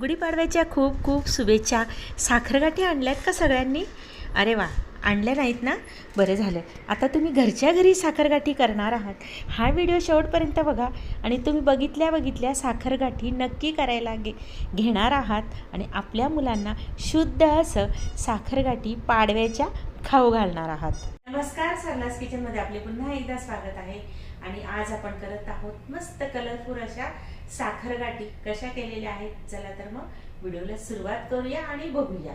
गुढीपाडव्याच्या खूप खूप शुभेच्छा. साखरगाठी आणल्यात का सगळ्यांनी? अरे वा आणल्या नाहीत ना? बरं झालं. आता तुम्ही घरच्या घरी साखरगाठी करणार आहात. हा व्हिडिओ शेवटपर्यंत बघा आणि तुम्ही बघितल्या बघितल्या साखरगाठी नक्की करायला घे घेणार आहात. आणि आपल्या मुलांना शुद्ध असं साखरगाठी पाडव्याच्या खाऊ घालणार आहात. नमस्कार सरलास किचनमध्ये आपले पुन्हा एकदा स्वागत आहे. आणि आज आपण करत आहोत मस्त कलरफुल अशा साखरगाठी कशा केलेल्या आहेत? चला तर मग व्हिडिओला सुरुवात करूया आणि बघूया.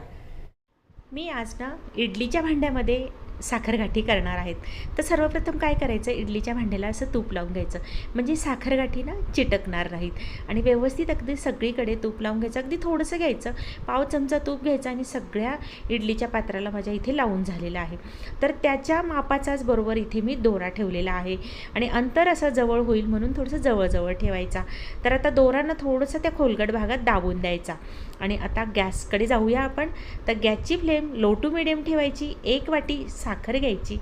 मी आज ना इडलीच्या भांड्यामध्ये साखरगाठी करणार आहेत. तर सर्वप्रथम काय करायचं? इडलीच्या भांड्याला असं तूप लावून घ्यायचं. म्हणजे साखरगाठी ना चिटकणार नाहीत. आणि व्यवस्थित अगदी सगळीकडे तूप लावून घ्यायचं. अगदी थोडंसं घ्यायचं. पाव चमचा तूप घ्यायचं आणि सगळ्या इडलीच्या पात्राला माझ्या इथे लावून झालेलं आहे. तर त्याच्या मापाचाच बरोबर इथे मी दोरा ठेवलेला आहे. आणि अंतर असं जवळ होईल म्हणून थोडंसं जवळजवळ ठेवायचा. तर आता दोरानं थोडंसं त्या खोलगट भागात दाबून द्यायचा. आणि आता गॅसकडे जाऊया आपण. तर गॅसची फ्लेम लो टू मिडियम ठेवायची. एक वाटी सा साखर घ्यायची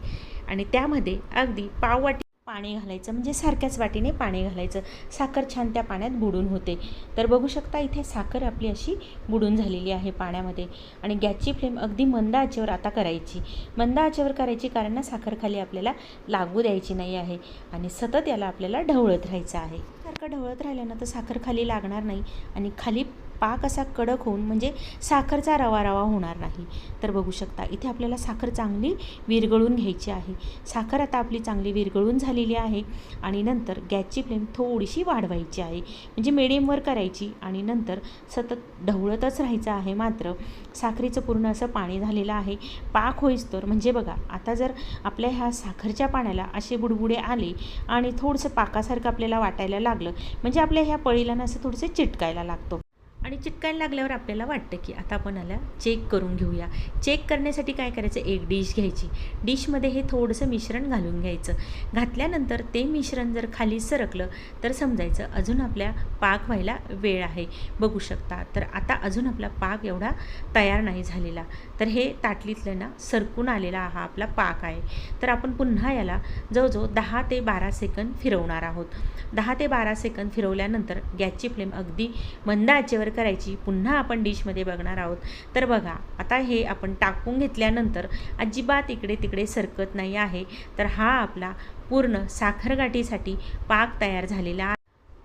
आणि त्यामध्ये अगदी पाव वाटी पाणी घालायचं म्हणजे सारख्याच वाटीने पाणी घालायचं. साखर छान त्या पाण्यात बुडून होते. तर बघू शकता इथे साखर आपली अशी बुडून झालेली आहे पाण्यामध्ये. आणि गॅसची फ्लेम अगदी मंद आचेवर आता करायची. मंद आचेवर करायची कारण ना साखर खाली आपल्याला लागू द्यायची नाही आहे आणि सतत याला आपल्याला ढवळत राहायचं आहे. सारखं ढवळत राहिलं ना तर साखर खाली लागणार नाही आणि खाली पाक असा कडक होऊन म्हणजे साखरचा रवा रवा होणार नाही. तर बघू शकता इथे आपल्याला साखर चांगली विरघळून घ्यायची आहे. साखर आता आपली चांगली विरघळून झालेली आहे आणि नंतर गॅसची फ्लेम थोडीशी वाढवायची आहे. म्हणजे मिडियमवर करायची आणि नंतर सतत ढवळतच राहायचं आहे मात्र साखरेचं पूर्ण असं पाणी झालेलं आहे. पाक होईच तर म्हणजे बघा आता जर आपल्या ह्या साखरच्या पाण्याला असे बुडबुडे आले आणि थोडंसं पाकासारखं आपल्याला वाटायला लागलं म्हणजे आपल्या ह्या पळीला ना असं थोडंसं चिटकायला लागतो. आणि चिटकायला लागल्यावर आपल्याला वाटतं की आता आपण याला चेक करून घेऊया. चेक करण्यासाठी काय करायचं? एक डिश घ्यायची. डिशमध्ये हे थोडंसं मिश्रण घालून घ्यायचं. घातल्यानंतर ते मिश्रण जर खाली सरकलं तर समजायचं अजून आपल्या पाक व्हायला वेळ आहे. बघू शकता. तर आता अजून आपला पाक एवढा तयार नाही झालेला. तर हे ताटलीतलं ना सरकून आलेला हा आपला पाक आहे. तर आपण पुन्हा याला जवळजवळ दहा ते बारा सेकंद फिरवणार आहोत. दहा ते बारा सेकंद फिरवल्यानंतर गॅसची फ्लेम अगदी मंद आचेवर करायची पुन्हा आपण डिशमध्ये बघणार आहोत. तर बघा आता हे आपण टाकून घेतल्यानंतर अजिबात इकडे तिकडे सरकत नाही आहे. तर हा आपला पूर्ण साखरगाठीसाठी पाक तयार झालेला आहे.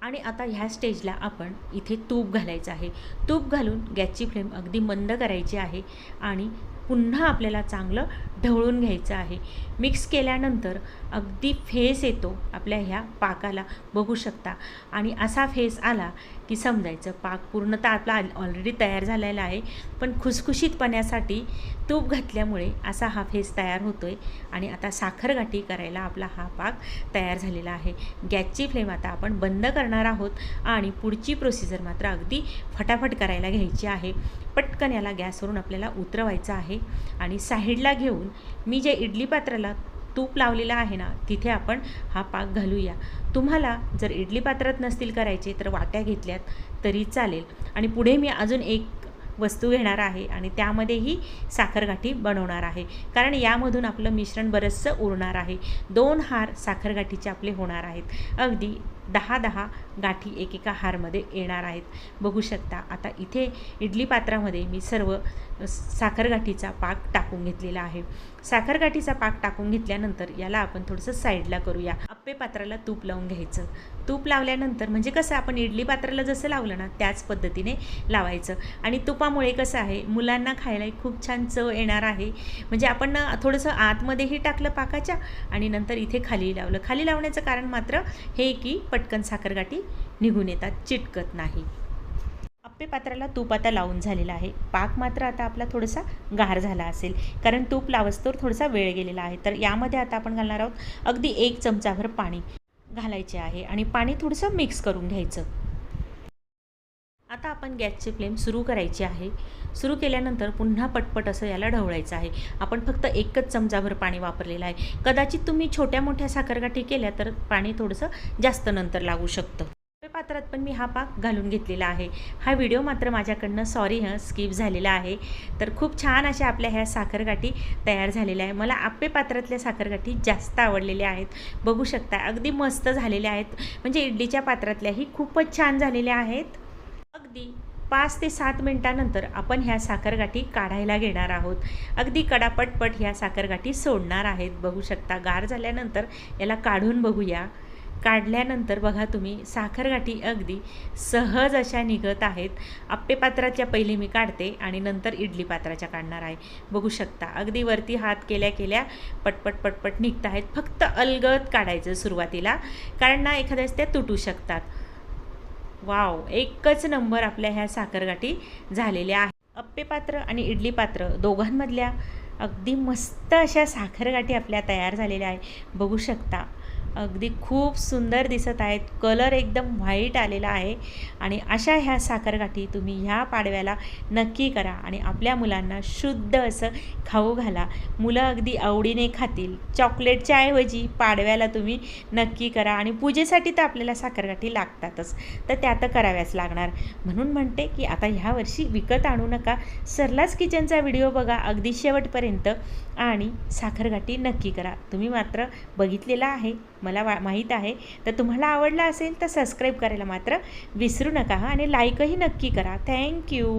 आणि आता ह्या स्टेजला आपण इथे तूप घालायचं आहे. तूप घालून गॅसची फ्लेम अगदी मंद करायची आहे. आणि पुन्हा आपल्याला चांगलं ढवळून घ्यायचं आहे. मिक्स केल्यानंतर अगदी फेस येतो आपल्या ह्या पाकाला. बघू शकता. आणि असा फेस आला की समजायचं पाक पूर्णतः आपला ऑलरेडी तयार झालेला आहे. पण खुसखुशीतपण्यासाठी तूप घातल्यामुळे असा हा फेस तयार होतो आहे आणि आता साखरगाठी करायला आपला हा पाक तयार झालेला आहे. गॅसची फ्लेम आता आपण बंद करणार आहोत आणि पुढची प्रोसिजर मात्र अगदी फटाफट करायला घ्यायची आहे. पटकन याला गॅसवरून आपल्याला उतरवायचं आहे. आणि साईडला घेऊन मी जे इडली पात्राला तूप लावलेलं आहे ना तिथे आपण हा पाक घालूया. तुम्हाला जर इडली पात्रात नसतील करायचे तर वाट्या घेतल्यात तरी चालेल. आणि पुढे मी अजून एक वस्तू घेणार आहे आणि त्यामध्येही साखरगाठी बनवणार आहे. कारण यामधून आपलं मिश्रण बरंचसं उरणार आहे. दोन हार साखरगाठीचे आपले होणार आहेत. अगदी दहा दहा गाठी एकेका हारमध्ये येणार आहेत. बघू शकता आता इथे इडली पात्रामध्ये मी सर्व साखरगाठीचा पाक टाकून घेतलेला आहे. साखरगाठीचा पाक टाकून घेतल्यानंतर याला आपण थोडंसं साईडला करूया. आप्पे पात्राला तूप लावून घ्यायचं. तूप लावल्यानंतर म्हणजे कसं आपण इडली पात्राला जसं लावलं ना त्याच पद्धतीने लावायचं. आणि तुपामुळे कसं आहे मुलांना खायला खूप छान चव येणार आहे. म्हणजे आपण थोडंसं आतमध्येही टाकलं पाकाच्या आणि नंतर इथे खाली लावलं. खाली लावण्याचं कारण मात्र हे की पटकन साखरगाठी निघून येतात चिटकत नाही. आप्पे पात्राला तूप आता लावून झालेला आहे. पाक मात्र आता आपला थोडासा गार झाला असेल. कारण तूप लावस्तोर थोडासा वेळ गेलेला आहे. तर यामध्ये आता आपण घालणार आहोत अगदी एक चमचाभर पाणी घालायचे आहे आणि पाणी थोडंसं मिक्स करून घ्यायचं. आता आपण गॅसची फ्लेम सुरू करायची आहे. सुरू केल्यानंतर पुन्हा पटपट असं याला ढवळायचं आहे. आपण फक्त एकच चमचाभर पाणी वापरलेलं आहे. कदाचित तुम्ही छोट्या मोठ्या साखरगाठी केल्या तर पाणी थोडंसं जास्त नंतर लागू शकतं. पात्रात पण मी हा पाक घालून घेतलेला आहे. हा व्हिडिओ मात्र माझ्याकडनं सॉरी हं स्किप झालेला आहे. तर खूप छान अशा आपल्या ह्या साखरगाठी तयार झालेल्या आहे मला आप्पे पात्रातल्या साखरगाठी जास्त आवडलेल्या आहेत. बघू शकता अगदी मस्त झालेल्या आहेत. म्हणजे इडलीच्या पात्रातल्याही खूपच छान झालेल्या आहेत. अगदी पाच ते सात मिनटानंतर आपण ह्या साखरगाठी काढायला घेणार आहोत. अगदी कडापटपट ह्या साखरगाठी सोडणार आहेत. बघू शकता गार झाल्यानंतर याला काढून बघूया. काढल्यानंतर बघा तुम्ही साखरगाठी अगदी सहज अशा निघत आहेत. आप्पे पात्राच्या पहिले मी काढते आणि नंतर इडली पात्राच्या काढणार आहे. बघू शकता अगदी वरती हात केल्या केल्या पटपट पटपट निघत आहेत. फक्त अलगद काढायचं सुरुवातीला कारण ना एखाद्याच त्या तुटू शकतात. वाव एकच नंबर आपल्या ह्या साखरगाठी झालेल्या आहेत. अप्पे पात्र आणि इडली पात्र दोघांमधल्या अगदी मस्त अशा साखरगाठी आपल्या तयार झालेल्या आहे बघू शकता अगदी खूप सुंदर दिसत आहेत. कलर एकदम व्हाईट आलेला आहे आणि अशा ह्या साखरगाठी तुम्ही ह्या पाडव्याला नक्की करा आणि आपल्या मुलांना शुद्ध असं खाऊ घाला. मुलं अगदी आवडीने खातील. चॉकलेटच्या ऐवजी पाडव्याला तुम्ही नक्की करा आणि पूजेसाठी तर आपल्याला साखरगाठी लागतातच. तर त्या तर कराव्याच लागणार. म्हणून म्हणते की आता ह्या वर्षी विकत आणू नका. सरलाच किचनचा व्हिडिओ बघा अगदी शेवटपर्यंत आणि साखरगाठी नक्की करा. तुम्ही मात्र बघितलेला आहे. मला वा माहीत आहे. तर तुम्हाला आवडला असेल तर सबस्क्राईब करायला मात्र विसरू नका हा. आणि लाईकही नक्की करा. थँक्यू